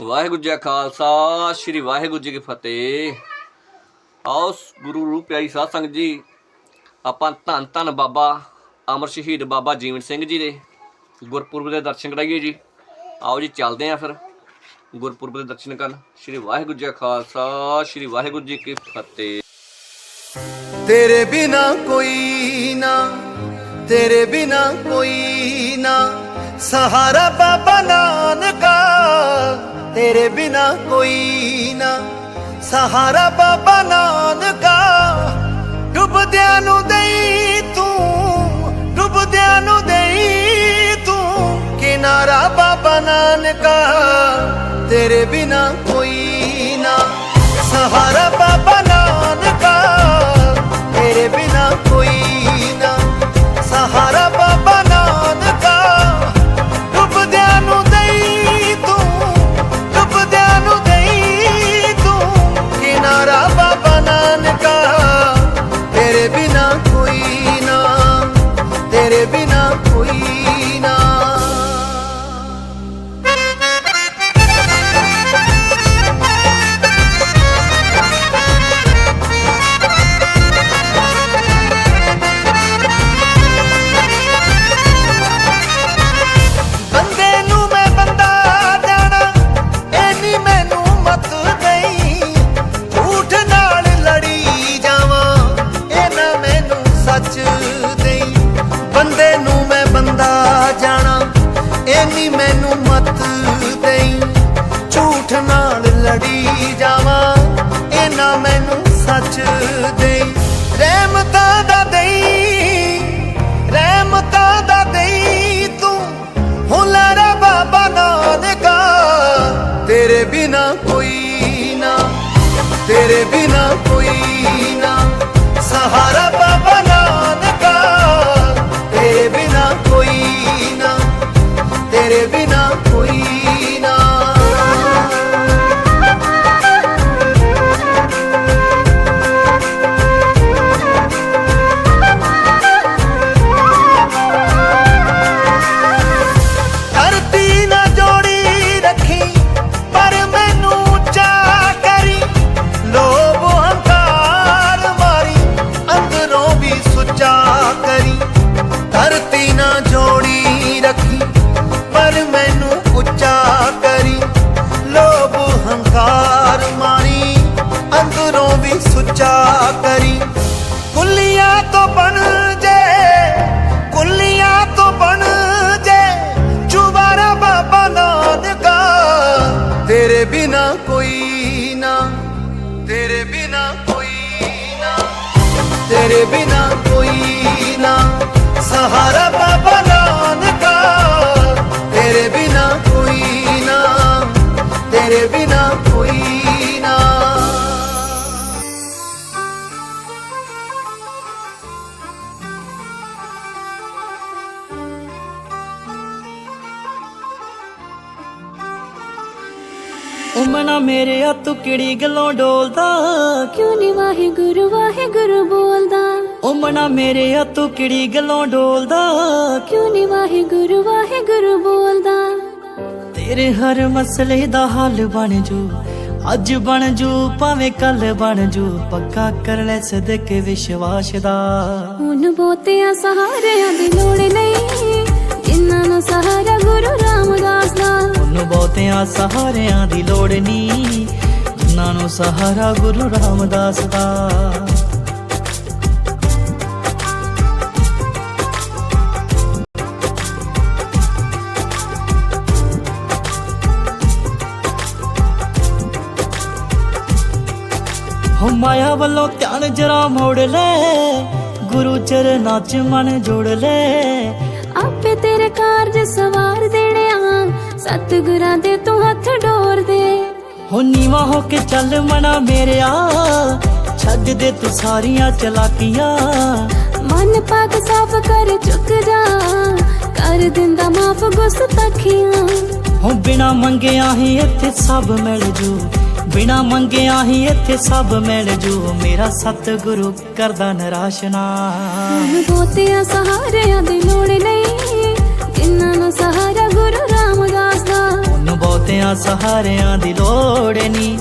ਵਾਹਿਗੁਰੂ ਜੀ ਖਾਲਸਾ, ਸ੍ਰੀ ਵਾਹਿਗੁਰੂ ਜੀ ਕੀ ਫਤਿਹ। ਆਓ ਗੁਰੂ ਰੂਪ ਪਿਆਰੀ ਸਾਧ ਸੰਗਤ ਜੀ, ਆਪਾਂ ਧੰਨ ਧੰਨ ਬਾਬਾ ਅਮਰ ਸ਼ਹੀਦ ਬਾਬਾ ਜੀਵਨ ਸਿੰਘ ਜੀ ਦੇ ਗੁਰਪੁਰਬ ਦੇ ਦਰਸ਼ਨ ਕਰਾਈਏ ਜੀ। ਆਓ ਜੀ, ਚੱਲਦੇ ਆਂ ਫਿਰ ਗੁਰਪੁਰਬ ਦੇ ਦਰਸ਼ਨ ਕਰਨ। ਸ੍ਰੀ ਵਾਹਿਗੁਰੂ ਜੀ ਖਾਲਸਾ, ਸ੍ਰੀ ਵਾਹਿਗੁਰੂ ਜੀ ਕੀ ਫਤਿਹ। ਤੇਰੇ ਬਿਨਾ ਕੋਈ ਨਾ, ਤੇਰੇ ਬਿਨਾ ਕੋਈ ਨਾ, ਸਹਾਰਾ ਬਾਬਾ ਨਾਨਕਾ। ਤੇਰੇ ਬਿਨਾ ਕੋਈ ਨਾ। ਸਹਾਰਾ ਬਾਬਾ ਨਾਨਕਾ, ਡੁੱਬਦਿਆਂ ਨੂੰ ਦੇਈ ਤੂੰ, ਡੁੱਬਦਿਆਂ ਨੂੰ ਦੇਈ ਤੂੰ। ਕਿਨਾਰਾ ਬਾਬਾ ਨਾਨਕਾ, ਤੇਰੇ ਬਿਨਾ ਕੋਈ ਨਾ। ਸਹਾਰਾ ਬਾਬਾ ਤੇਰੇ ਬਿਨਾ ਲੜੀ ਜਾਵਾਂ, ਇਹ ਮੈਨੂੰ ਸੱਚ ਦੇਈ। ਰਹਿਮਤਾਂ ਦਾ ਦੇਈ, ਰਹਿਮਤਾਂ ਦਾ ਦੇਈ ਤੂੰ। ਹੁਲਰਾ ਬਾਬਾ ਨਾਨਕਾ, ਤੇਰੇ ਬਿਨਾ ਕੋਈ ਨਾ, ਤੇਰੇ ਬਿਨਾ ਕੋਈ ਨਾ। ਸਹਾਰਾ ਤੇਰੇ ਬਿਨਾ ਕੋਈ ਨਾ ਤੇਰੇ ਬਿਨਾ ਕੋਈ ਨਾ ਤੇਰੇ ਬਿਨਾ ਕੋਈ ਨਾ ਸਹਾਰਾ ਉਮਣਾ ਮੇਰੇ ਆ ਤੂੰ ਕਿਹੜੀ ਗੱਲੋਂ ਡੋਲਦਾ? ਕਿਉਂ ਨੀ ਵਾਹਿਗੁਰੂ ਵਾਹਿਗੁਰੂ ਬੋਲਦਾ? ਉਮਣਾ ਮੇਰੇ ਆ ਤੂੰ ਕਿਹੜੀ ਗੱਲੋਂ ਡੋਲਦਾ? ਕਿਉਂ ਨੀ ਵਾਹਿਗੁਰੂ ਵਾਹਿਗੁਰੂ ਬੋਲਦਾ? ਤੇਰੇ ਹਰ ਮਸਲੇ ਦਾ ਹੱਲ ਬਣ ਜੂ ਅੱਜ ਬਣ ਜੂ ਭਾਵੇਂ ਕੱਲ ਬਣ ਜੂ ਪੱਕਾ ਕਰ ਲੈ ਸਦਕੇ ਵਿਸ਼ਵਾਸ ਦਾ। ਹੁਣ ਬਹੁਤਿਆਂ ਸਹਾਰਿਆਂ ਦੀ ਲੋੜ ਨਹੀਂ ਜਿਨ੍ਹਾਂ ਨੂੰ ਸਹਾਰਾ ਗੁਰੂ ਰਾਮਦਾਸ ਦਾ। ਉਹਨੂੰ ਬਹੁਤਿਆਂ ਸਹਾਰਿਆਂ ਦੀ ਲੋੜ ਨਹੀਂ ਜਿਨ੍ਹਾਂ ਨੂੰ ਸਹਾਰਾ ਗੁਰੂ ਰਾਮਦਾਸ ਦਾ। ਹੋ ਮਾਇਆ ਵੱਲੋਂ ਧਿਆਨ ਜਰਾ ਮੋੜ ਲੈ। ਗੁਰੂ ਚਰਨਾਂ ਚ ਮਨ ਜੋੜ ਲੈ। ਆਪੇ ਤੇਰੇ ਕਾਰਜ ਸਵਾਰ ਦੇ ਸਤਿਗੁਰਾਂ ਦੇ ਤੂੰ ਹੱਥ ਡੋਰ ਦੇ। ਹੋ ਨੀਵਾ ਹੋ ਕੇ ਚੱਲ ਮਨਾ ਮੇਰਿਆ ਛੱਡ ਦੇ ਤੂੰ ਸਾਰੀਆਂ ਚਲਾਕੀਆਂ। ਮਨ ਪਾਕ ਸਾਫ਼ ਕਰ ਚੁੱਕ ਜਾ ਕਰ ਦਿੰਦਾ ਮਾਫ ਗੁਸਤਖੀਆਂ ਹੋ ਬਿਨਾ ਮੰਗਿਆ ਹੀ ਇੱਥੇ ਸਭ ਮਿਲ ਜੂ ਬਿਨਾ ਮੰਗਿਆ ਹੀ ਇੱਥੇ ਸਭ ਮਿਲ ਜੂ। ਮੇਰਾ ਸਤਿਗੁਰੂ ਕਰਦਾ ਨਿਰਾਸ਼ ਨਾ। ਹੁਣ ਬਹੁਤਿਆਂ ਸਹਾਰਿਆਂ ਦੀ ਲੋੜ ਨਹੀਂ। ਜਿਨ੍ਹਾਂ ਨੂੰ ਸਹਾਰਾ ਗੁਰੂ ਰਾਮਦਾਸ ਦਾ। ਉਹਨੂੰ ਬਹੁਤਿਆਂ ਬਹੁਤਿਆਂ ਸਹਾਰਿਆਂ ਦੀ ਲੋੜ ਨਹੀਂ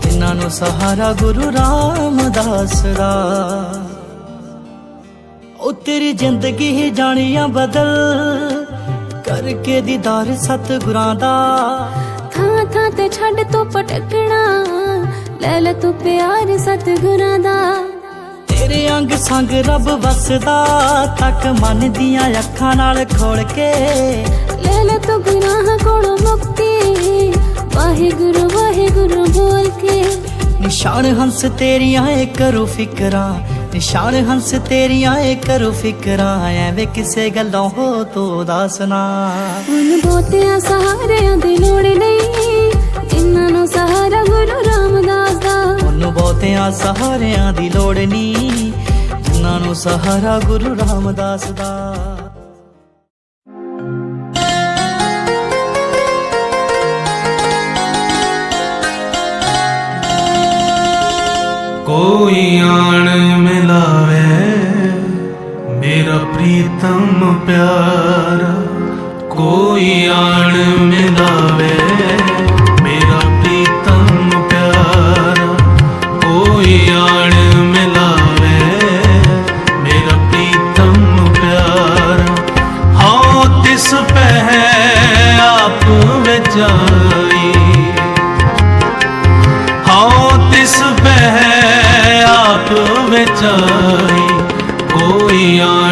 ਜਿਨ੍ਹਾਂ ਨੂੰ ਸਹਾਰਾ ਗੁਰੂ ਰਾਮਦਾਸ ਦਾ। ਉਹ ਤੇਰੀ ਜ਼ਿੰਦਗੀ ਹੀ ਜਾਣੀਆਂ ਬਦਲ ਕਰਕੇ ਦੀਦਾਰ ਸਤਿਗੁਰਾਂ ਦਾ। ਥਾਂ ਥਾਂ ਤੇ ਛੱਡ ਤੂੰ ਪਟਕਣਾ ਲੈ ਲੈ ਤੂੰ ਪਿਆਰ ਸਤਿਗੁਰਾਂ ਦਾ। ਤੇਰੇ ਅੰਗ ਸੰਗ ਰੱਬ ਵਸਦਾ ਤੱਕ ਮਨ ਦੀਆਂ ਅੱਖਾਂ ਨਾਲ ਖੋਲ ਕੇ। ਲੈ ਲੈ ਤੂੰ ਗੁਨਾਹ ਕੋਲੋਂ ਮੁਕਤੀ ਵਾਹਿਗੁਰੂ ਵਾਹਿਗੁਰੂ ਬੋਲ ਕੇ। ਨਿਸ਼ਾਨ ਹੰਸ ਤੇਰੀਆਂ ਏ ਕਰੋ ਫਿਕਰਾਂ। ਨਿਸ਼ਾਨ ਹੰਸ ਤੇਰੀਆਂ ਏ ਕਰੋ ਫਿਕਰਾਂ। ਐਵੇਂ ਕਿਸੇ ਗੱਲੋਂ ਹੋ ਤੋ ਉਦਾਸ ਨਾ। ਹੁਣ ਬਹੁਤਿਆਂ ਸਹਾਰਿਆਂ ਦੀ ਲੋੜ ਨਹੀਂ ਜਿਨ੍ਹਾਂ ਨੂੰ ਸਹਾਰਾ ਗੁਰੂ ਰਾਮਦਾਸ ਦਾ ਬਹੁਤਿਆਂ ਸਹਾਰਿਆਂ ਦੀ ਲੋੜ ਨਹੀਂ ਜਿਨ੍ਹਾਂ ਨੂੰ ਸਹਾਰਾ ਗੁਰੂ ਰਾਮਦਾਸ ਦਾ। ਕੋਈ ਆਣ ਮਿਲਾਵੇ ਮੇਰਾ ਪ੍ਰੀਤਮ ਪਿਆਰਾ। ਕੋਈ ਆਣ ਵਿਚਾਈ ਹਉ ਤਿਸ ਬਹਿ ਆਪ ਵਿਚਾਈ ਕੋਈ ਆਣ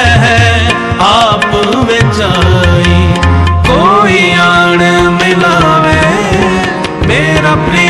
ਤਿਸ ਆਪ ਵਿਚਾਈ ਕੋਈ ਆਣ ਮਿਲਾਵੇ ਮੇਰਾ ਪ੍ਰੀਤਮ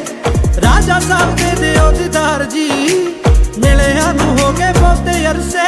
ਰਾਜਾ ਸਾਹਿਬ ਦੇ ਦਿਓ ਦੀਦਾਰ ਜੀ ਮਿਲਿਆ ਨੂੰ ਹੋ ਗਏ ਬਹੁਤੇ ਅਰਸੇ।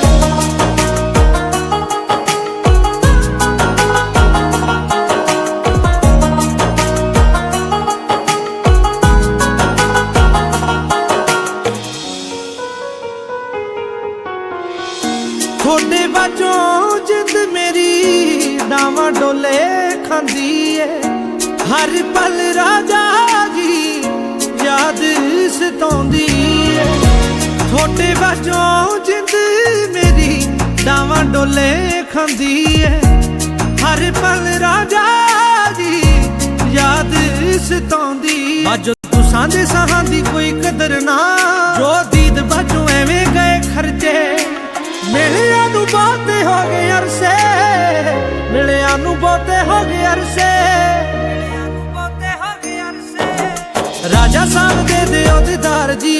ਥੋੜੇ ਬਾਝੋਂ ਜਿੰਦ ਮੇਰੀ ਡਾਵਾਂ ਡੋਲੇ ਖਾਂਦੀ ਏ। ਹਰ ਪਲ ਰਾਜਾ ਜੀ ਯਾਦ ਸਤਾਉਂਦੀ ਬਾਝੋਂ ਤੂੰ ਸਾਂਝੇ ਸਾਹਾਂ ਦੀ ਕੋਈ ਕਦਰ ਨਾ। ਜੋ ਦੀਦ ਬਾਝੋਂ ਐਵੇਂ ਗਏ ਖਰਚੇ। ਮਿਲਿਆ ਨੂੰ ਬਾਤੇ ਹੋ ਗਏ ਅਰਸੇ। ਮਿਲਿਆ ਨੂੰ ਬਾਤੇ ਹੋ ਗਏ ਅਰਸੇ। ਮਿਲਿਆ ਨੂੰ ਬਾਤੇ ਹੋ ਗਏ ਅਰਸੇ। ਰਾਜਾ ਸਾਹਿਬ ਦੇ ਦਿਓ ਦੀਦਾਰ ਜੀ।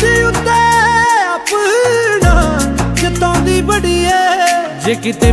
ਤੁਹਾਡੇ ਉੱਤੇ ਆਪਣਾ ਜਤਾਉਂਦੀ ਬੜੀ ਏ। ਜੇ ਕਿਤੇ